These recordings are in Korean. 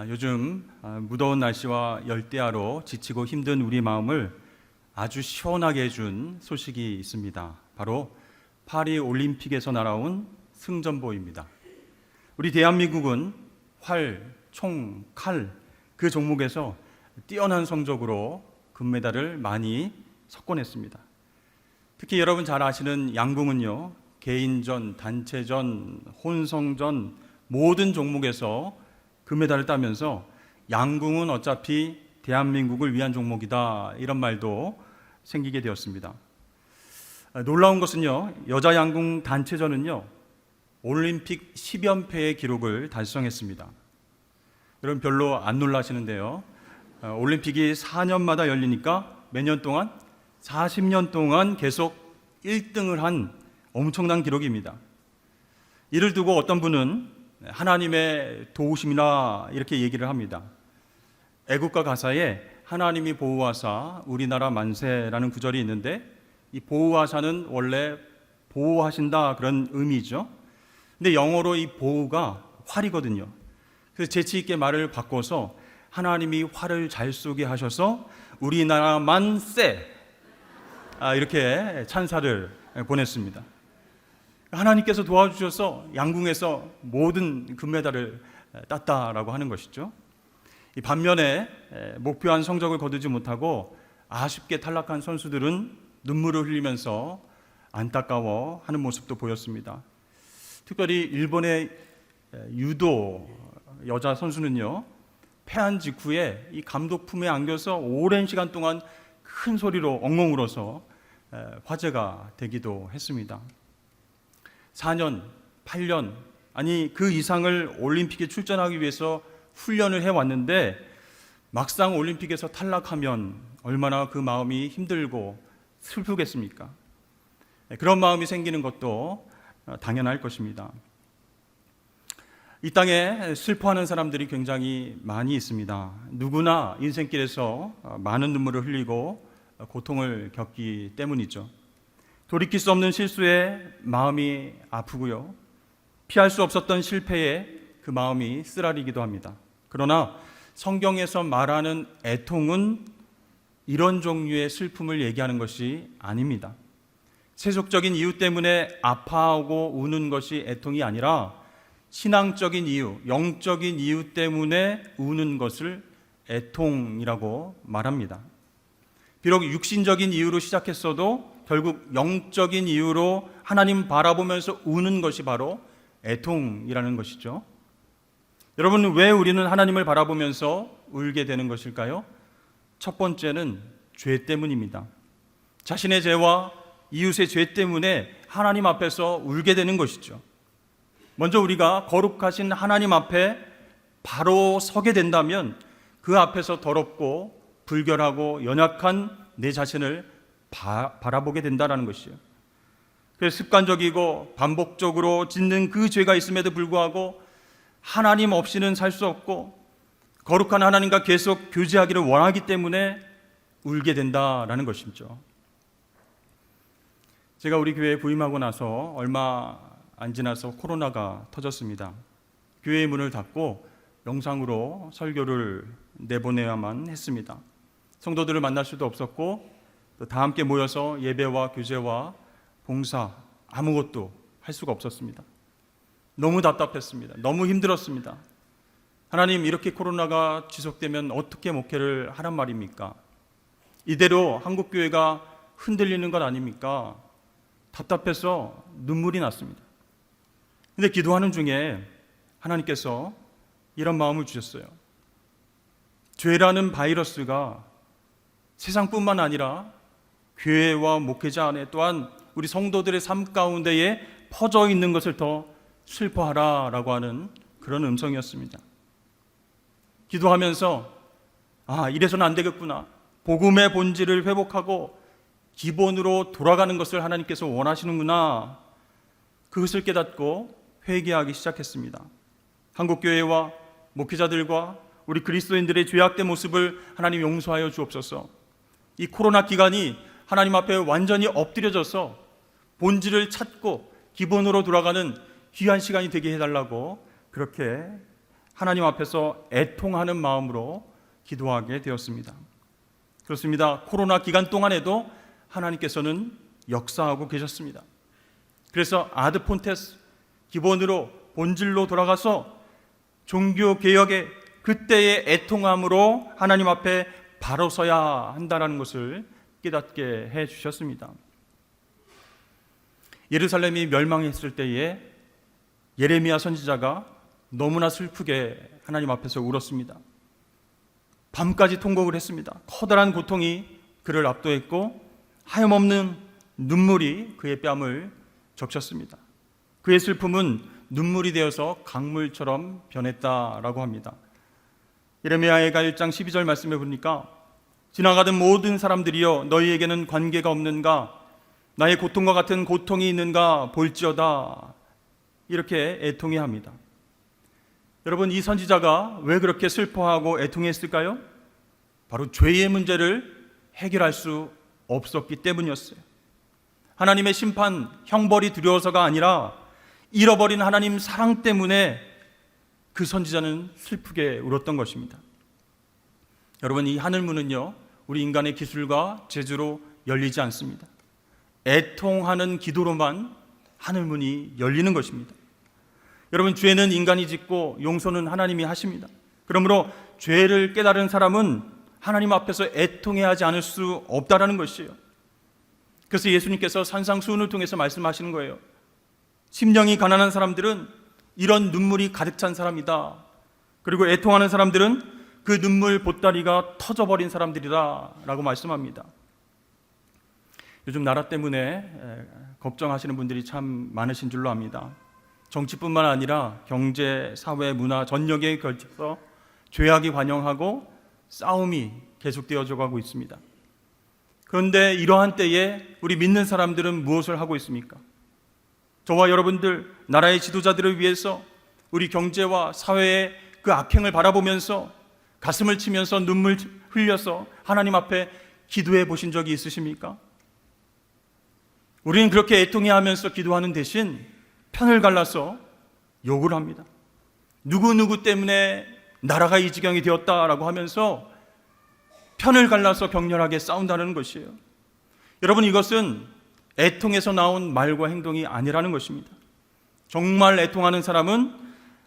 아, 요즘 아, 무더운 날씨와 열대야로 지치고 힘든 우리 마음을 아주 시원하게 해준 소식이 있습니다. 바로 파리 올림픽에서 날아온 승전보입니다. 우리 대한민국은 활, 총, 칼 그 종목에서 뛰어난 성적으로 금메달을 많이 석권했습니다. 특히 여러분 잘 아시는 양궁은요 개인전, 단체전, 혼성전 모든 종목에서 금메달을 따면서 양궁은 어차피 대한민국을 위한 종목이다 이런 말도 생기게 되었습니다. 아, 놀라운 것은요 여자 양궁 단체전은요 올림픽 10연패의 기록을 달성했습니다. 여러분 별로 안 놀라시는데요. 아, 올림픽이 4년마다 열리니까 몇 년 동안 40년 동안 계속 1등을 한 엄청난 기록입니다. 이를 두고 어떤 분은 하나님의 도우심이나 이렇게 얘기를 합니다. 애국가 가사에 하나님이 보호하사 우리나라 만세라는 구절이 있는데 이 보호하사는 원래 보호하신다 그런 의미죠. 근데 영어로 이 보호가 활이거든요. 그래서 재치 있게 말을 바꿔서 하나님이 활을 잘 쏘게 하셔서 우리나라만 세 아, 이렇게 찬사를 보냈습니다. 하나님께서 도와주셔서 양궁에서 모든 금메달을 땄다라고 하는 것이죠. 이 반면에 목표한 성적을 거두지 못하고 아쉽게 탈락한 선수들은 눈물을 흘리면서 안타까워 하는 모습도 보였습니다. 특별히 일본의 유도 여자 선수는요, 패한 직후에 이 감독 품에 안겨서 오랜 시간 동안 큰 소리로 엉엉 울어서 화제가 되기도 했습니다. 4년, 8년, 아니 그 이상을 올림픽에 출전하기 위해서 훈련을 해 왔는데 막상 올림픽에서 탈락하면 얼마나 그 마음이 힘들고 슬프겠습니까? 그런 마음이 생기는 것도 당연할 것입니다. 이 땅에 슬퍼하는 사람들이 굉장히 많이 있습니다. 누구나 인생길에서 많은 눈물을 흘리고 고통을 겪기 때문이죠. 돌이킬 수 없는 실수에 마음이 아프고요. 피할 수 없었던 실패에 그 마음이 쓰라리기도 합니다. 그러나 성경에서 말하는 애통은 이런 종류의 슬픔을 얘기하는 것이 아닙니다. 세속적인 이유 때문에 아파하고 우는 것이 애통이 아니라 신앙적인 이유, 영적인 이유 때문에 우는 것을 애통이라고 말합니다. 비록 육신적인 이유로 시작했어도 결국 영적인 이유로 하나님 바라보면서 우는 것이 바로 애통이라는 것이죠. 여러분, 왜 우리는 하나님을 바라보면서 울게 되는 것일까요? 첫 번째는 죄 때문입니다. 자신의 죄와 이웃의 죄 때문에 하나님 앞에서 울게 되는 것이죠. 먼저 우리가 거룩하신 하나님 앞에 바로 서게 된다면 그 앞에서 더럽고 불결하고 연약한 내 자신을 바, 바라보게 된다는 것이요. 그래서 습관적이고 반복적으로 짓는 그 죄가 있음에도 불구하고 하나님 없이는 살 수 없고 거룩한 하나님과 계속 교제하기를 원하기 때문에 울게 된다라는 것이죠. 제가 우리 교회에 부임하고 나서 얼마 안 지나서 코로나가 터졌습니다. 교회의 문을 닫고 영상으로 설교를 내보내야만 했습니다. 성도들을 만날 수도 없었고 또 다 함께 모여서 예배와 교제와 봉사 아무것도 할 수가 없었습니다. 너무 답답했습니다. 너무 힘들었습니다. 하나님 이렇게 코로나가 지속되면 어떻게 목회를 하란 말입니까? 이대로 한국 교회가 흔들리는 것 아닙니까? 답답해서 눈물이 났습니다. 근데 기도하는 중에 하나님께서 이런 마음을 주셨어요. 죄라는 바이러스가 세상뿐만 아니라 교회와 목회자 안에 또한 우리 성도들의 삶 가운데에 퍼져 있는 것을 더 슬퍼하라라고 하는 그런 음성이었습니다. 기도하면서 아, 이래서는 안 되겠구나. 복음의 본질을 회복하고 기본으로 돌아가는 것을 하나님께서 원하시는구나. 그것을 깨닫고 회개하기 시작했습니다. 한국 교회와 목회자들과 우리 그리스도인들의 죄악된 모습을 하나님 용서하여 주옵소서. 이 코로나 기간이 하나님 앞에 완전히 엎드려져서 본질을 찾고 기본으로 돌아가는 귀한 시간이 되게 해달라고 그렇게 하나님 앞에서 애통하는 마음으로 기도하게 되었습니다. 그렇습니다. 코로나 기간 동안에도 하나님께서는 역사하고 계셨습니다. 그래서 아드 폰테스 기본으로 본질로 돌아가서 종교 개혁의 그때의 애통함으로 하나님 앞에 바로 서야 한다는 것을 깨닫게 해 주셨습니다. 예루살렘이 멸망했을 때에 예레미야 선지자가 너무나 슬프게 하나님 앞에서 울었습니다. 밤까지 통곡을 했습니다. 커다란 고통이 그를 압도했고 하염없는 눈물이 그의 뺨을 적셨습니다. 그의 슬픔은 눈물이 되어서 강물처럼 변했다라고 합니다. 예레미야가 1장 12절 말씀에 보니까 지나가던 모든 사람들이여 너희에게는 관계가 없는가 나의 고통과 같은 고통이 있는가 볼지어다 이렇게 애통해 합니다. 여러분 이 선지자가 왜 그렇게 슬퍼하고 애통했을까요? 바로 죄의 문제를 해결할 수 없었기 때문이었어요. 하나님의 심판, 형벌이 두려워서가 아니라 잃어버린 하나님 사랑 때문에 그 선지자는 슬프게 울었던 것입니다. 여러분 이 하늘문은요 우리 인간의 기술과 재주로 열리지 않습니다. 애통하는 기도로만 하늘문이 열리는 것입니다. 여러분 죄는 인간이 짓고 용서는 하나님이 하십니다. 그러므로 죄를 깨달은 사람은 하나님 앞에서 애통해야 하지 않을 수 없다라는 것이에요. 그래서 예수님께서 산상수훈을 통해서 말씀하시는 거예요. 심령이 가난한 사람들은 이런 눈물이 가득 찬 사람이다. 그리고 애통하는 사람들은 그 눈물 보따리가 터져버린 사람들이다라고 말씀합니다. 요즘 나라 때문에 걱정하시는 분들이 참 많으신 줄로 압니다. 정치뿐만 아니라 경제, 사회, 문화 전역에 걸쳐서 죄악이 관영하고 싸움이 계속되어져 가고 있습니다. 그런데 이러한 때에 우리 믿는 사람들은 무엇을 하고 있습니까? 저와 여러분들 나라의 지도자들을 위해서 우리 경제와 사회의 그 악행을 바라보면서 가슴을 치면서 눈물 흘려서 하나님 앞에 기도해 보신 적이 있으십니까? 우리는 그렇게 애통해 하면서 기도하는 대신 편을 갈라서 욕을 합니다. 누구누구 때문에 나라가 이 지경이 되었다라고 하면서 편을 갈라서 격렬하게 싸운다는 것이에요. 여러분 이것은 애통에서 나온 말과 행동이 아니라는 것입니다. 정말 애통하는 사람은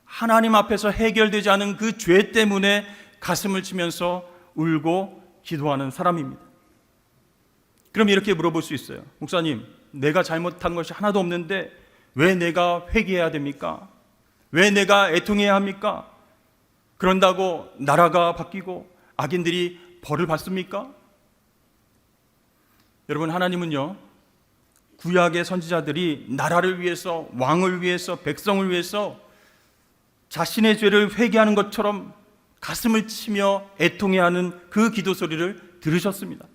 하나님 앞에서 해결되지 않은 그 죄 때문에 가슴을 치면서 울고 기도하는 사람입니다. 그럼 이렇게 물어볼 수 있어요. 목사님, 내가 잘못한 것이 하나도 없는데 왜 내가 회개해야 됩니까? 왜 내가 애통해야 합니까? 그런다고 나라가 바뀌고 악인들이 벌을 받습니까? 여러분 하나님은요 구약의 선지자들이 나라를 위해서 왕을 위해서 백성을 위해서 자신의 죄를 회개하는 것처럼 가슴을 치며 애통해하는 그 기도 소리를 들으셨습니다.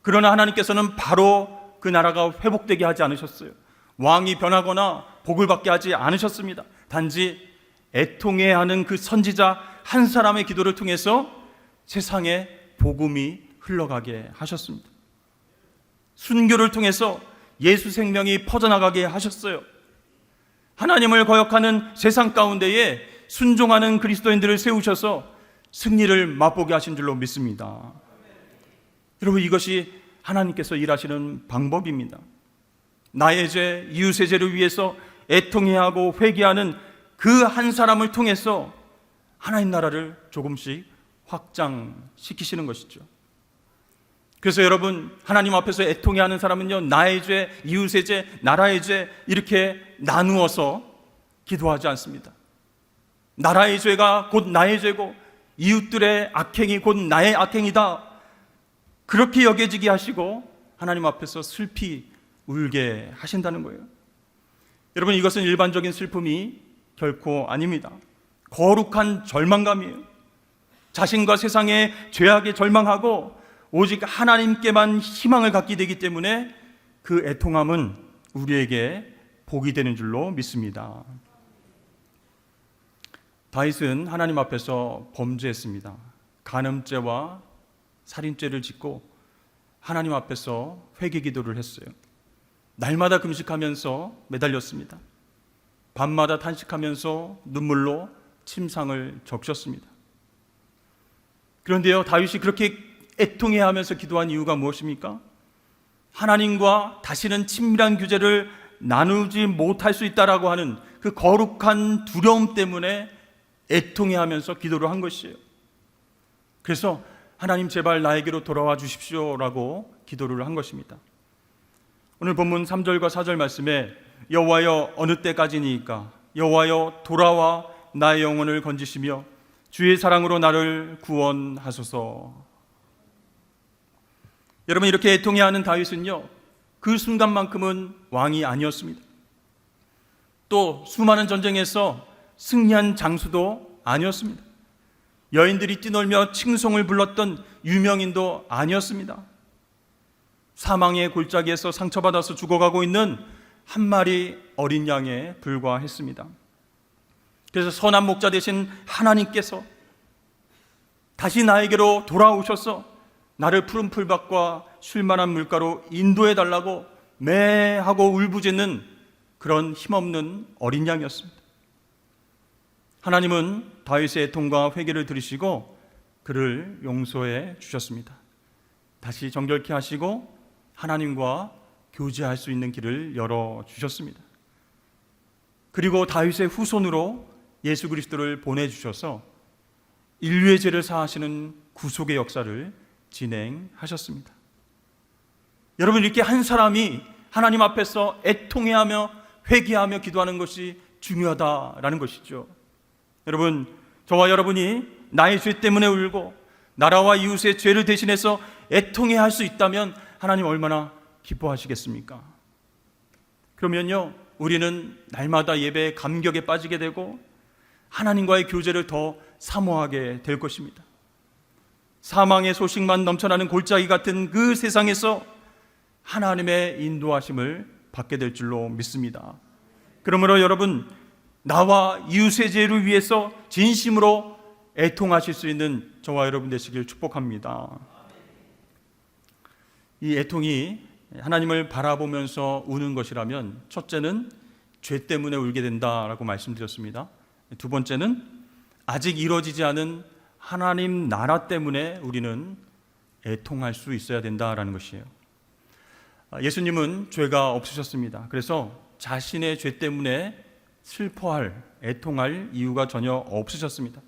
그러나 하나님께서는 바로 그 나라가 회복되게 하지 않으셨어요. 왕이 변하거나 복을 받게 하지 않으셨습니다. 단지 애통해하는 그 선지자 한 사람의 기도를 통해서 세상에 복음이 흘러가게 하셨습니다. 순교를 통해서 예수 생명이 퍼져나가게 하셨어요. 하나님을 거역하는 세상 가운데에 순종하는 그리스도인들을 세우셔서 승리를 맛보게 하신 줄로 믿습니다. 여러분 이것이 하나님께서 일하시는 방법입니다. 나의 죄, 이웃의 죄를 위해서 애통해 하고 회개하는 그 한 사람을 통해서 하나님 나라를 조금씩 확장시키시는 것이죠. 그래서 여러분 하나님 앞에서 애통해 하는 사람은요 나의 죄, 이웃의 죄, 나라의 죄 이렇게 나누어서 기도하지 않습니다. 나라의 죄가 곧 나의 죄고 이웃들의 악행이 곧 나의 악행이다. 그렇게 여겨지게 하시고 하나님 앞에서 슬피 울게 하신다는 거예요. 여러분 이것은 일반적인 슬픔이 결코 아닙니다. 거룩한 절망감이에요. 자신과 세상의 죄악에 절망하고 오직 하나님께만 희망을 갖게 되기 때문에 그 애통함은 우리에게 복이 되는 줄로 믿습니다. 다윗은 하나님 앞에서 범죄했습니다. 간음죄와 살인죄를 짓고 하나님 앞에서 회개 기도를 했어요. 날마다 금식하면서 매달렸습니다. 밤마다 탄식하면서 눈물로 침상을 적셨습니다. 그런데요, 다윗이 그렇게 애통해 하면서 기도한 이유가 무엇입니까? 하나님과 다시는 친밀한 규제를 나누지 못할 수 있다라고 하는 그 거룩한 두려움 때문에 애통해하면서 기도를 한 것이에요. 그래서 하나님 제발 나에게로 돌아와 주십시오라고 기도를 한 것입니다. 오늘 본문 3절과 4절 말씀에 여호와여 어느 때까지니까 여호와여 돌아와 나의 영혼을 건지시며 주의 사랑으로 나를 구원하소서. 여러분 이렇게 애통해하는 다윗은요 그 순간만큼은 왕이 아니었습니다. 또 수많은 전쟁에서 승리한 장수도 아니었습니다. 여인들이 뛰놀며 칭송을 불렀던 유명인도 아니었습니다. 사망의 골짜기에서 상처받아서 죽어가고 있는 한 마리 어린 양에 불과했습니다. 그래서 선한 목자 되신 하나님께서 다시 나에게로 돌아오셔서 나를 푸른 풀밭과 쉴만한 물가로 인도해 달라고 매하고 울부짖는 그런 힘없는 어린 양이었습니다. 하나님은 다윗의 애통과 회개를 들으시고 그를 용서해 주셨습니다. 다시 정결케 하시고 하나님과 교제할 수 있는 길을 열어 주셨습니다. 그리고 다윗의 후손으로 예수 그리스도를 보내 주셔서 인류의 죄를 사하시는 구속의 역사를 진행하셨습니다. 여러분 이렇게 한 사람이 하나님 앞에서 애통해하며 회개하며 기도하는 것이 중요하다라는 것이죠. 여러분 저와 여러분이 나의 죄 때문에 울고 나라와 이웃의 죄를 대신해서 애통해 할 수 있다면 하나님 얼마나 기뻐하시겠습니까? 그러면요 우리는 날마다 예배에 감격에 빠지게 되고 하나님과의 교제를 더 사모하게 될 것입니다. 사망의 소식만 넘쳐나는 골짜기 같은 그 세상에서 하나님의 인도하심을 받게 될 줄로 믿습니다. 그러므로 여러분 나와 이웃의 죄를 위해서 진심으로 애통하실 수 있는 저와 여러분 되시길 축복합니다. 이 애통이 하나님을 바라보면서 우는 것이라면 첫째는 죄 때문에 울게 된다라고 말씀드렸습니다. 두 번째는 아직 이루어지지 않은 하나님 나라 때문에 우리는 애통할 수 있어야 된다라는 것이에요. 예수님은 죄가 없으셨습니다. 그래서 자신의 죄 때문에 슬퍼할, 애통할 이유가 전혀 없으셨습니다.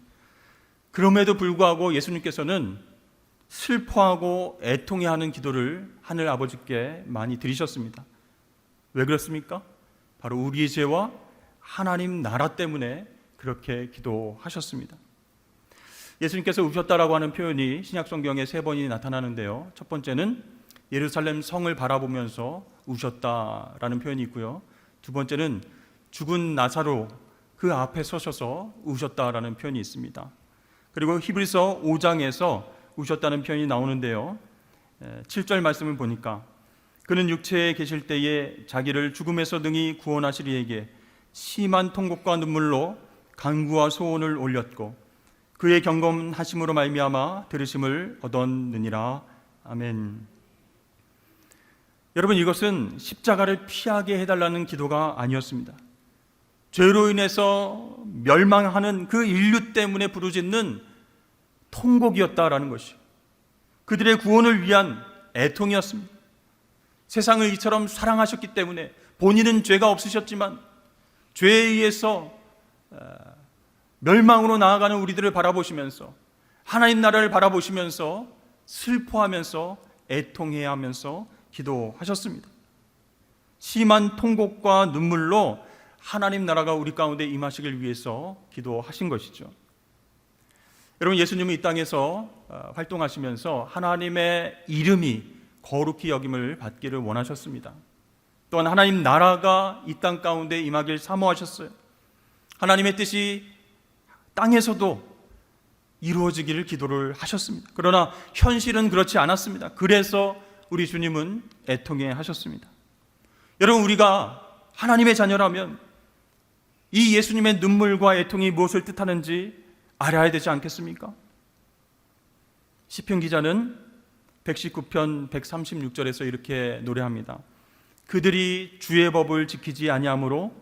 그럼에도 불구하고 예수님께서는 슬퍼하고 애통해하는 기도를 하늘 아버지께 많이 드리셨습니다. 왜 그렇습니까? 바로 우리의 죄와 하나님 나라 때문에 그렇게 기도하셨습니다. 예수님께서 우셨다라고 하는 표현이 신약 성경에 세 번이 나타나는데요. 첫 번째는 예루살렘 성을 바라보면서 우셨다라는 표현이 있고요. 두 번째는 죽은 나사로 그 앞에 서셔서 우셨다라는 표현이 있습니다. 그리고 히브리서 5장에서 우셨다는 표현이 나오는데요. 7절 말씀을 보니까 그는 육체에 계실 때에 자기를 죽음에서 능히 구원하시리에게 심한 통곡과 눈물로 간구와 소원을 올렸고 그의 경건하심으로 말미암아 들으심을 얻었느니라 아멘. 여러분 이것은 십자가를 피하게 해달라는 기도가 아니었습니다. 죄로 인해서 멸망하는 그 인류 때문에 부르짖는 통곡이었다라는 것이 그들의 구원을 위한 애통이었습니다. 세상을 이처럼 사랑하셨기 때문에 본인은 죄가 없으셨지만 죄에 의해서 어, 멸망으로 나아가는 우리들을 바라보시면서 하나님 나라를 바라보시면서 슬퍼하면서 애통해야 하면서 기도하셨습니다. 심한 통곡과 눈물로 하나님 나라가 우리 가운데 임하시길 위해서 기도하신 것이죠. 여러분 예수님은 이 땅에서 어, 활동하시면서 하나님의 이름이 거룩히 여김을 받기를 원하셨습니다. 또한 하나님 나라가 이 땅 가운데 임하길 사모하셨어요. 하나님의 뜻이 땅에서도 이루어지기를 기도를 하셨습니다. 그러나 현실은 그렇지 않았습니다. 그래서 우리 주님은 애통해 하셨습니다. 여러분 우리가 하나님의 자녀라면 이 예수님의 눈물과 애통이 무엇을 뜻하는지 알아야 되지 않겠습니까? 시편 기자는 119편 136절에서 이렇게 노래합니다. 그들이 주의 법을 지키지 아니하므로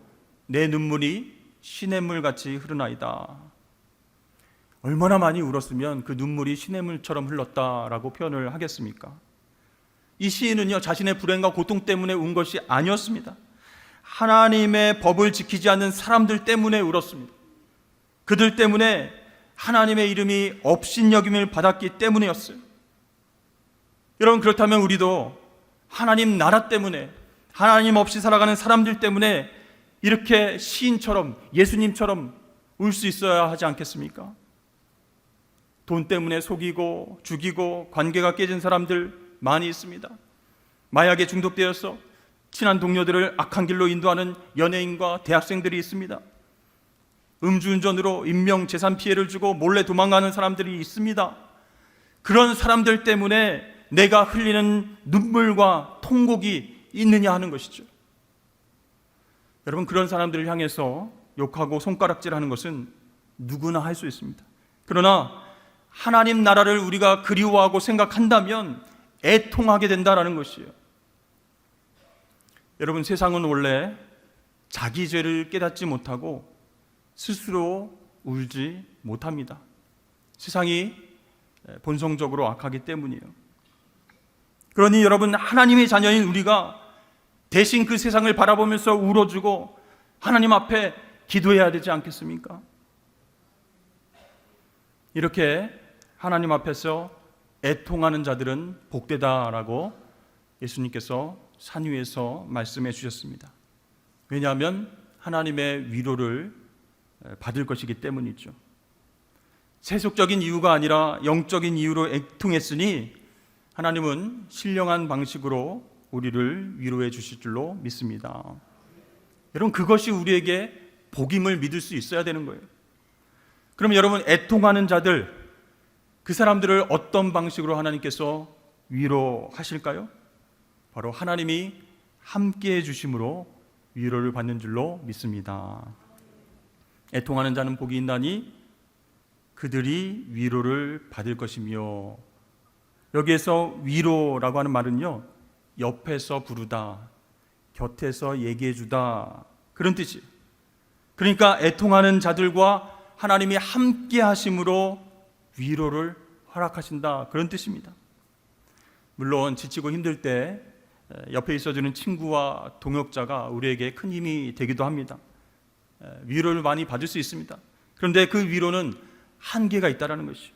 내 눈물이 시냇물 같이 흐르나이다. 얼마나 많이 울었으면 그 눈물이 시냇물처럼 흘렀다라고 표현을 하겠습니까? 이 시인은요, 자신의 불행과 고통 때문에 운 것이 아니었습니다. 하나님의 법을 지키지 않는 사람들 때문에 울었습니다. 그들 때문에 하나님의 이름이 업신여김을 받았기 때문이었어요. 여러분, 그렇다면 우리도 하나님 나라 때문에 하나님 없이 살아가는 사람들 때문에 이렇게 시인처럼 예수님처럼 울 수 있어야 하지 않겠습니까? 돈 때문에 속이고 죽이고 관계가 깨진 사람들 많이 있습니다. 마약에 중독되어서 친한 동료들을 악한 길로 인도하는 연예인과 대학생들이 있습니다. 음주운전으로 인명 재산 피해를 주고 몰래 도망가는 사람들이 있습니다. 그런 사람들 때문에 내가 흘리는 눈물과 통곡이 있느냐 하는 것이죠. 여러분 그런 사람들을 향해서 욕하고 손가락질하는 것은 누구나 할 수 있습니다. 그러나 하나님 나라를 우리가 그리워하고 생각한다면 애통하게 된다라는 것이에요. 여러분 세상은 원래 자기 죄를 깨닫지 못하고 스스로 울지 못합니다. 세상이 본성적으로 악하기 때문이에요. 그러니 여러분 하나님의 자녀인 우리가 대신 그 세상을 바라보면서 울어주고 하나님 앞에 기도해야 되지 않겠습니까? 이렇게 하나님 앞에서 애통하는 자들은 복되다라고 예수님께서 산 위에서 말씀해 주셨습니다. 왜냐하면 하나님의 위로를 받을 것이기 때문이죠. 세속적인 이유가 아니라 영적인 이유로 애통했으니 하나님은 신령한 방식으로 우리를 위로해 주실 줄로 믿습니다. 여러분 그것이 우리에게 복임을 믿을 수 있어야 되는 거예요. 그럼 여러분 애통하는 자들 그 사람들을 어떤 방식으로 하나님께서 위로하실까요? 바로 하나님이 함께 해 주심으로 위로를 받는 줄로 믿습니다. 애통하는 자는 복이 있나니 그들이 위로를 받을 것이며 여기에서 위로라고 하는 말은요 옆에서 부르다 곁에서 얘기해 주다 그런 뜻이 그러니까 애통하는 자들과 하나님이 함께 하심으로 위로를 허락하신다 그런 뜻입니다 물론 지치고 힘들 때 옆에 있어주는 친구와 동역자가 우리에게 큰 힘이 되기도 합니다 위로를 많이 받을 수 있습니다 그런데 그 위로는 한계가 있다라는 것이요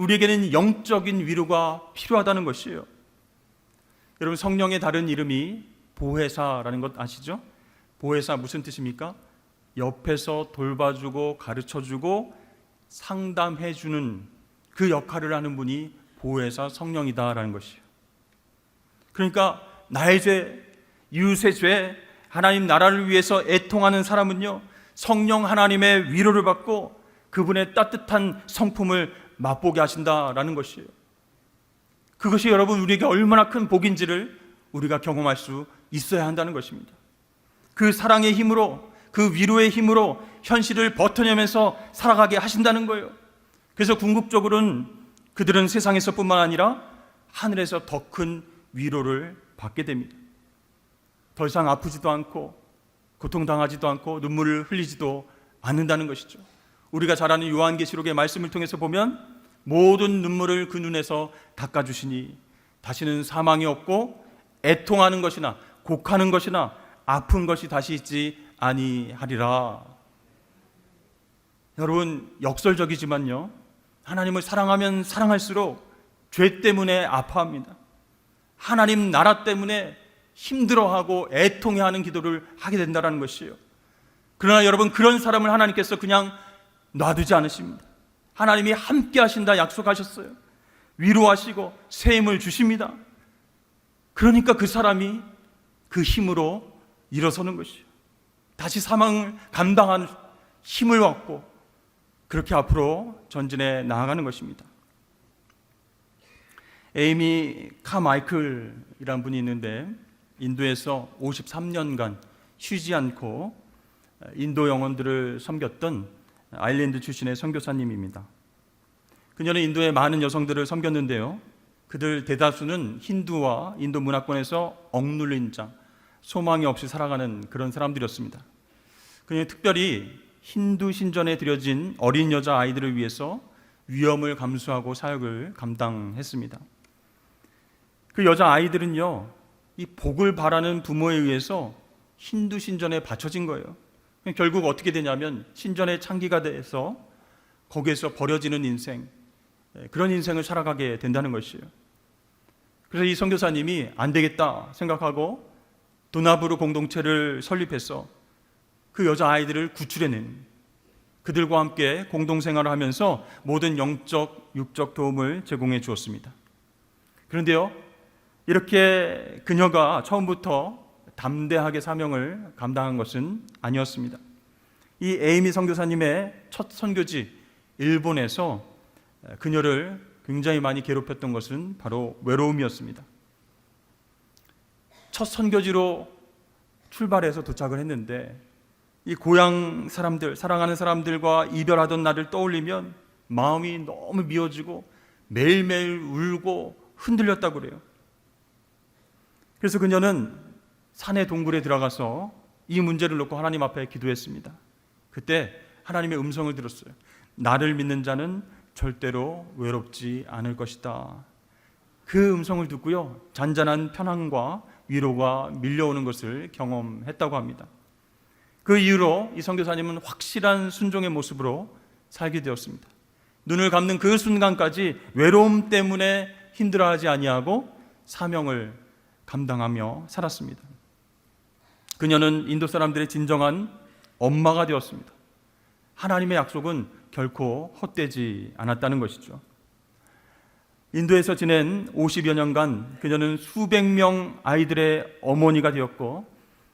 우리에게는 영적인 위로가 필요하다는 것이에요. 여러분 성령의 다른 이름이 보혜사라는 것 아시죠? 보혜사 무슨 뜻입니까? 옆에서 돌봐주고 가르쳐주고 상담해주는 그 역할을 하는 분이 보혜사 성령이다라는 것이에요. 그러니까 나의 죄, 이웃의 죄, 하나님 나라를 위해서 애통하는 사람은요 성령 하나님의 위로를 받고 그분의 따뜻한 성품을 맛보게 하신다라는 것이에요. 그것이 여러분 우리에게 얼마나 큰 복인지를 우리가 경험할 수 있어야 한다는 것입니다. 그 사랑의 힘으로 그 위로의 힘으로 현실을 버텨내면서 살아가게 하신다는 거예요. 그래서 궁극적으로는 그들은 세상에서뿐만 아니라 하늘에서 더 큰 위로를 받게 됩니다. 더 이상 아프지도 않고 고통당하지도 않고 눈물을 흘리지도 않는다는 것이죠. 우리가 잘 아는 요한계시록의 말씀을 통해서 보면 모든 눈물을 그 눈에서 닦아 주시니 다시는 사망이 없고 애통하는 것이나 곡하는 것이나 아픈 것이 다시 있지 아니하리라. 여러분 역설적이지만요. 하나님을 사랑하면 사랑할수록 죄 때문에 아파합니다. 하나님 나라 때문에 힘들어하고 애통해하는 기도를 하게 된다는 것이에요. 그러나 여러분 그런 사람을 하나님께서 그냥 놔두지 않으십니다. 하나님이 함께 하신다 약속하셨어요. 위로하시고 새 힘을 주십니다. 그러니까 그 사람이 그 힘으로 일어서는 것이요. 다시 사망을 감당하는 힘을 얻고 그렇게 앞으로 전진해 나아가는 것입니다. 에이미 카마이클이라는 분이 있는데 인도에서 53년간 쉬지 않고 인도 영혼들을 섬겼던 아일랜드 출신의 선교사님입니다. 그녀는 인도의 많은 여성들을 섬겼는데요. 그들 대다수는 힌두와 인도 문화권에서 억눌린 자, 소망이 없이 살아가는 그런 사람들이었습니다. 그녀는 특별히 힌두 신전에 드려진 어린 여자 아이들을 위해서 위험을 감수하고 사역을 감당했습니다. 그 여자 아이들은요, 이 복을 바라는 부모에 의해서 힌두 신전에 바쳐진 거예요. 결국 어떻게 되냐면 신전의 창기가 돼서 거기에서 버려지는 인생, 예, 그런 인생을 살아가게 된다는 것이에요. 그래서 이 선교사님이 안 되겠다 생각하고 도나부르 공동체를 설립해서 그 여자 아이들을 구출해낸 그들과 함께 공동생활을 하면서 모든 영적, 육적 도움을 제공해 주었습니다. 그런데요, 이렇게 그녀가 처음부터 담대하게 사명을 감당한 것은 아니었습니다. 이 에이미 선교사님의 첫 선교지 일본에서 그녀를 굉장히 많이 괴롭혔던 것은 바로 외로움이었습니다. 첫 선교지로 출발해서 도착을 했는데 이 고향 사람들, 사랑하는 사람들과 이별하던 날을 떠올리면 마음이 너무 미워지고 매일매일 울고 흔들렸다고 그래요. 그래서 그녀는 산의 동굴에 들어가서 이 문제를 놓고 하나님 앞에 기도했습니다. 그때 하나님의 음성을 들었어요. 나를 믿는 자는 절대로 외롭지 않을 것이다. 그 음성을 듣고요. 잔잔한 편안과 위로가 밀려오는 것을 경험했다고 합니다. 그 이후로 이 선교사님은 확실한 순종의 모습으로 살게 되었습니다. 눈을 감는 그 순간까지 외로움 때문에 힘들어하지 아니하고 사명을 감당하며 살았습니다. 그녀는 인도 사람들의 진정한 엄마가 되었습니다. 하나님의 약속은 결코 헛되지 않았다는 것이죠. 인도에서 지낸 50여 년간 그녀는 수백 명 아이들의 어머니가 되었고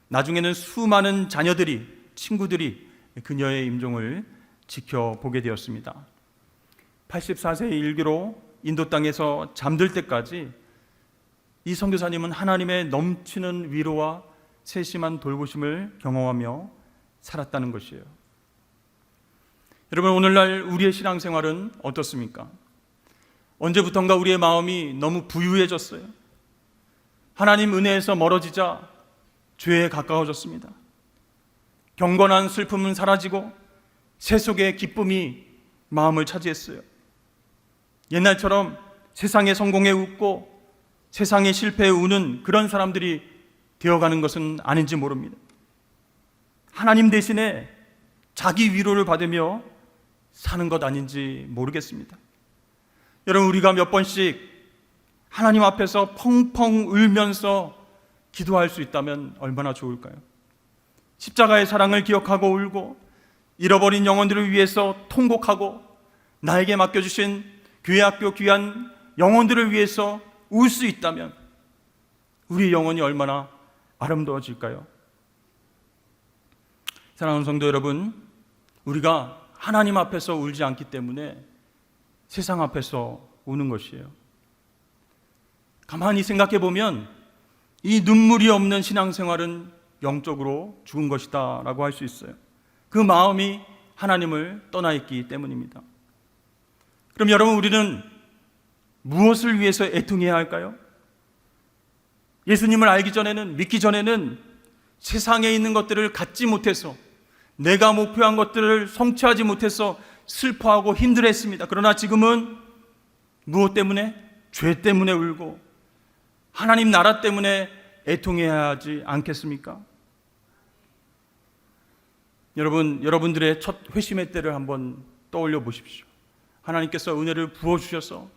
나중에는 수많은 자녀들이 친구들이 그녀의 임종을 지켜보게 되었습니다. 84세의 일기로 인도 땅에서 잠들 때까지 이 선교사님은 하나님의 넘치는 위로와 세심한 돌보심을 경험하며 살았다는 것이에요. 여러분 오늘날 우리의 신앙생활은 어떻습니까? 언제부턴가 우리의 마음이 너무 부유해졌어요. 하나님 은혜에서 멀어지자 죄에 가까워졌습니다. 경건한 슬픔은 사라지고 세속의 기쁨이 마음을 차지했어요. 옛날처럼 세상의 성공에 웃고 세상의 실패에 우는 그런 사람들이 되어가는 것은 아닌지 모릅니다. 하나님 대신에 자기 위로를 받으며 사는 것 아닌지 모르겠습니다. 여러분, 우리가 몇 번씩 하나님 앞에서 펑펑 울면서 기도할 수 있다면 얼마나 좋을까요? 십자가의 사랑을 기억하고 울고 잃어버린 영혼들을 위해서 통곡하고 나에게 맡겨주신 교회 학교 귀한 영혼들을 위해서 울 수 있다면 우리 영혼이 얼마나 아름다워질까요? 사랑하는 성도 여러분, 우리가 하나님 앞에서 울지 않기 때문에 세상 앞에서 우는 것이에요. 가만히 생각해 보면 이 눈물이 없는 신앙생활은 영적으로 죽은 것이다 라고 할 수 있어요. 그 마음이 하나님을 떠나 있기 때문입니다. 그럼 여러분 우리는 무엇을 위해서 애통해야 할까요? 예수님을 알기 전에는 믿기 전에는 세상에 있는 것들을 갖지 못해서 내가 목표한 것들을 성취하지 못해서 슬퍼하고 힘들었습니다. 그러나 지금은 무엇 때문에? 죄 때문에 울고 하나님 나라 때문에 애통해야 하지 않겠습니까? 여러분, 여러분들의 첫 회심의 때를 한번 떠올려 보십시오. 하나님께서 은혜를 부어 주셔서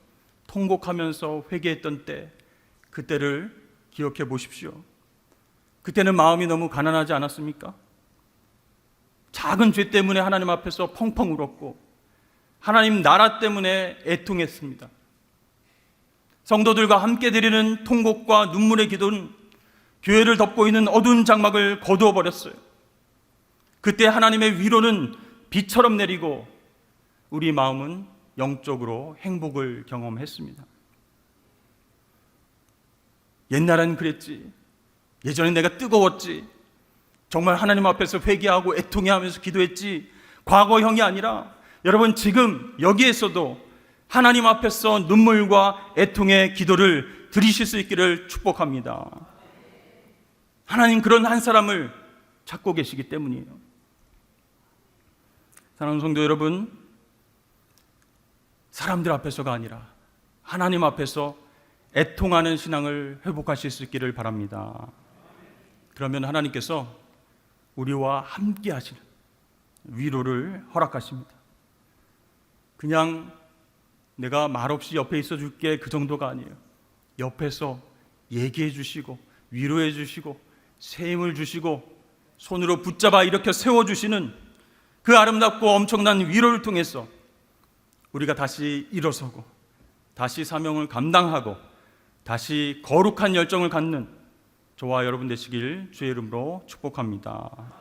통곡하면서 회개했던 때, 그때를 기억해 보십시오. 그때는 마음이 너무 가난하지 않았습니까? 작은 죄 때문에 하나님 앞에서 펑펑 울었고, 하나님 나라 때문에 애통했습니다. 성도들과 함께 드리는 통곡과 눈물의 기도는 교회를 덮고 있는 어두운 장막을 거두어 버렸어요. 그때 하나님의 위로는 비처럼 내리고 우리 마음은 영적으로 행복을 경험했습니다. 옛날엔 그랬지. 예전에 내가 뜨거웠지. 정말 하나님 앞에서 회개하고 애통해 하면서 기도했지. 과거형이 아니라 여러분 지금 여기에서도 하나님 앞에서 눈물과 애통의 기도를 드리실 수 있기를 축복합니다. 하나님 그런 한 사람을 찾고 계시기 때문이에요. 사랑하는 성도 여러분, 사람들 앞에서가 아니라 하나님 앞에서 애통하는 신앙을 회복하실 수 있기를 바랍니다. 그러면 하나님께서 우리와 함께 하시는 위로를 허락하십니다. 그냥 내가 말없이 옆에 있어 줄게 그 정도가 아니에요. 옆에서 얘기해 주시고 위로해 주시고 새 힘을 주시고 손으로 붙잡아 일으켜 세워 주시는 그 아름답고 엄청난 위로를 통해서 우리가 다시 일어서고 다시 사명을 감당하고 다시 거룩한 열정을 갖는 저와 여러분 되시길 주의 이름으로 축복합니다.